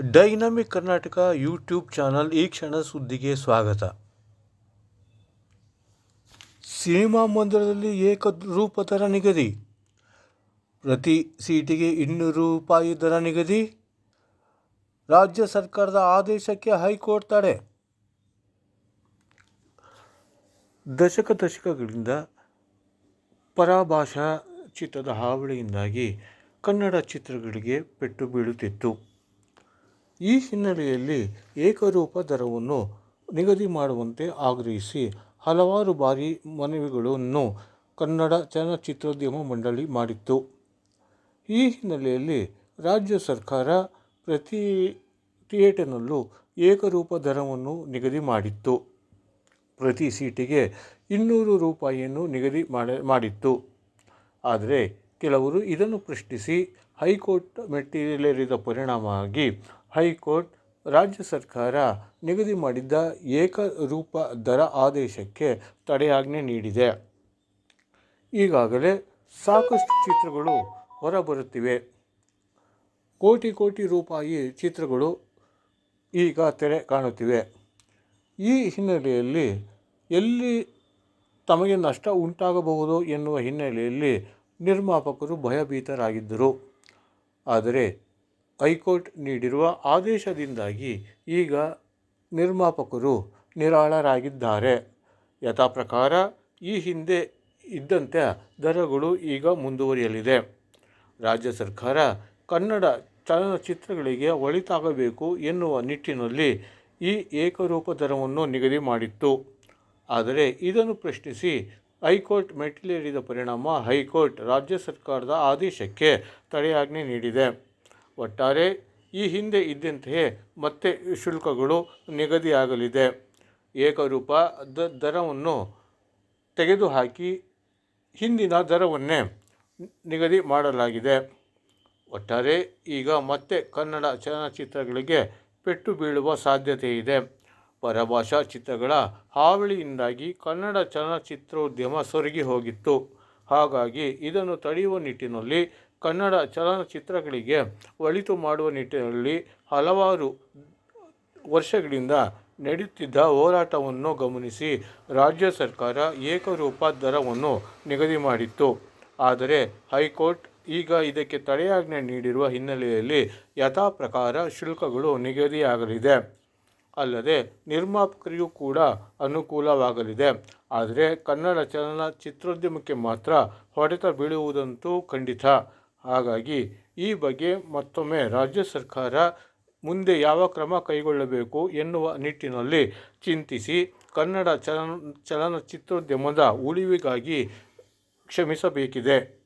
Dynamic Karnataka YouTube channel ಈ ಕ್ಷಣ ಸುದ್ದಿಗೆ ಸ್ವಾಗತ. ಸಿನಿಮಾ ಮಂದಿರದಲ್ಲಿ ಏಕರೂಪ ದರ ನಿಗದಿ. ಪ್ರತಿ ಸೀಟಿಗೆ ಇನ್ನೂರು ರೂಪಾಯಿ ದರ ನಿಗದಿ. ರಾಜ್ಯ ಸರ್ಕಾರದ ಆದೇಶಕ್ಕೆ ಹೈಕೋರ್ಟ್ ತಡೆ. ದಶಕ ದಶಕಗಳಿಂದ ಪರಭಾಷಾ ಚಿತ್ರದ ಹಾವಳಿಯಿಂದಾಗಿ ಕನ್ನಡ ಚಿತ್ರಗಳಿಗೆ ಪೆಟ್ಟು ಬೀಳುತ್ತಿತ್ತು. ಈ ಹಿನ್ನೆಲೆಯಲ್ಲಿ ಏಕರೂಪ ದರವನ್ನು ನಿಗದಿ ಮಾಡುವಂತೆ ಆಗ್ರಹಿಸಿ ಹಲವಾರು ಬಾರಿ ಮನವಿಗಳನ್ನು ಕನ್ನಡ ಚಲನಚಿತ್ರೋದ್ಯಮ ಮಂಡಳಿ ಮಾಡಿತ್ತು. ಈ ಹಿನ್ನೆಲೆಯಲ್ಲಿ ರಾಜ್ಯ ಸರ್ಕಾರ ಪ್ರತಿ ಥಿಯೇಟರ್ನಲ್ಲೂ ಏಕರೂಪ ದರವನ್ನು ನಿಗದಿ ಮಾಡಿತ್ತು. ಪ್ರತಿ ಸೀಟಿಗೆ ಇನ್ನೂರು ರೂಪಾಯಿಯನ್ನು ನಿಗದಿ ಮಾಡಿ, ಮಾಡಿತ್ತು. ಆದರೆ ಕೆಲವರು ಇದನ್ನು ಪ್ರಶ್ನಿಸಿ ಹೈಕೋರ್ಟ್ ಮೆಟ್ಟಿಲೇರಿದ ಪರಿಣಾಮವಾಗಿ ಹೈಕೋರ್ಟ್ ರಾಜ್ಯ ಸರ್ಕಾರ ನಿಗದಿ ಮಾಡಿದ್ದ ಏಕರೂಪ ದರ ಆದೇಶಕ್ಕೆ ತಡೆಯಾಜ್ಞೆ ನೀಡಿದೆ. ಈಗಾಗಲೇ ಸಾಕಷ್ಟು ಚಿತ್ರಗಳು ಹೊರಬರುತ್ತಿವೆ. ಕೋಟಿ ಕೋಟಿ ರೂಪಾಯಿ ಚಿತ್ರಗಳು ಈಗ ತೆರೆ ಕಾಣುತ್ತಿವೆ. ಈ ಹಿನ್ನೆಲೆಯಲ್ಲಿ ಎಲ್ಲಿ ತಮಗೆ ನಷ್ಟ ಉಂಟಾಗಬಹುದು ಎನ್ನುವ ಹಿನ್ನೆಲೆಯಲ್ಲಿ ನಿರ್ಮಾಪಕರು ಭಯಭೀತರಾಗಿದ್ದರು. ಆದರೆ ಹೈಕೋರ್ಟ್ ನೀಡಿರುವ ಆದೇಶದಿಂದಾಗಿ ಈಗ ನಿರ್ಮಾಪಕರು ನಿರಾಳರಾಗಿದ್ದಾರೆ. ಯಥಾ ಪ್ರಕಾರ ಈ ಹಿಂದೆ ಇದ್ದಂತೆ ದರಗಳು ಈಗ ಮುಂದುವರಿಯಲಿದೆ. ರಾಜ್ಯ ಸರ್ಕಾರ ಕನ್ನಡ ಚಲನಚಿತ್ರಗಳಿಗೆ ಒಳಿತಾಗಬೇಕು ಎನ್ನುವ ನಿಟ್ಟಿನಲ್ಲಿ ಈ ಏಕರೂಪ ದರವನ್ನು ನಿಗದಿ ಮಾಡಿತ್ತು. ಆದರೆ ಇದನ್ನು ಪ್ರಶ್ನಿಸಿ ಹೈಕೋರ್ಟ್ ಮೆಟ್ಟಿಲೇರಿದ ಪರಿಣಾಮ ಹೈಕೋರ್ಟ್ ರಾಜ್ಯ ಸರ್ಕಾರದ ಆದೇಶಕ್ಕೆ ತಡೆಯಾಜ್ಞೆ ನೀಡಿದೆ. ಒಟ್ಟಾರೆ, ಈ ಹಿಂದೆ ಇದ್ದಂತೆಯೇ ಮತ್ತೆ ಶುಲ್ಕಗಳು ನಿಗದಿಯಾಗಲಿದೆ. ಏಕರೂಪ ದ ದರವನ್ನು ತೆಗೆದುಹಾಕಿ ಹಿಂದಿನ ದರವನ್ನೇ ನಿಗದಿ ಮಾಡಲಾಗಿದೆ. ಒಟ್ಟಾರೆ, ಈಗ ಮತ್ತೆ ಕನ್ನಡ ಚಲನಚಿತ್ರಗಳಿಗೆ ಪೆಟ್ಟು ಬೀಳುವ ಸಾಧ್ಯತೆ ಇದೆ ಪರಭಾಷಾ ಚಿತ್ರಗಳ ಹಾವಳಿಯಿಂದಾಗಿ ಕನ್ನಡ ಚಲನಚಿತ್ರೋದ್ಯಮ ಸೊರಗಿ ಹೋಗಿತ್ತು. ಹಾಗಾಗಿ ಇದನ್ನು ತಡೆಯುವ ನಿಟ್ಟಿನಲ್ಲಿ ಕನ್ನಡ ಚಲನಚಿತ್ರಗಳಿಗೆ ಒಳಿತು ಮಾಡುವ ನಿಟ್ಟಿನಲ್ಲಿ ಹಲವಾರು ವರ್ಷಗಳಿಂದ ನಡೆಯುತ್ತಿದ್ದ ಹೋರಾಟವನ್ನು ಗಮನಿಸಿ ರಾಜ್ಯ ಸರ್ಕಾರ ಏಕರೂಪ ದರವನ್ನು ನಿಗದಿ ಮಾಡಿತ್ತು. ಆದರೆ ಹೈಕೋರ್ಟ್ ಈಗ ಇದಕ್ಕೆ ತಡೆಯಾಜ್ಞೆ ನೀಡಿರುವ ಹಿನ್ನೆಲೆಯಲ್ಲಿ ಯಥಾ ಪ್ರಕಾರ ಶುಲ್ಕಗಳು ನಿಗದಿಯಾಗಲಿದೆ. ಅಲ್ಲದೆ ನಿರ್ಮಾಪಕರಿಗೂ ಕೂಡ ಅನುಕೂಲವಾಗಲಿದೆ. ಆದರೆ ಕನ್ನಡ ಚಲನಚಿತ್ರೋದ್ಯಮಕ್ಕೆ ಮಾತ್ರ ಹೊಡೆತ ಬೀಳುವುದಂತೂ ಖಂಡಿತ. ಹಾಗಾಗಿ ಈ ಬಗ್ಗೆ ಮತ್ತೊಮ್ಮೆ ರಾಜ್ಯ ಸರ್ಕಾರ ಮುಂದೆ ಯಾವ ಕ್ರಮ ಕೈಗೊಳ್ಳಬೇಕು ಎನ್ನುವ ನಿಟ್ಟಿನಲ್ಲಿ ಚಿಂತಿಸಿ ಕನ್ನಡ ಚಲನ, ಚಲನಚಿತ್ರೋದ್ಯಮದ ಉಳಿವಿಗಾಗಿ ಶ್ರಮಿಸಬೇಕಿದೆ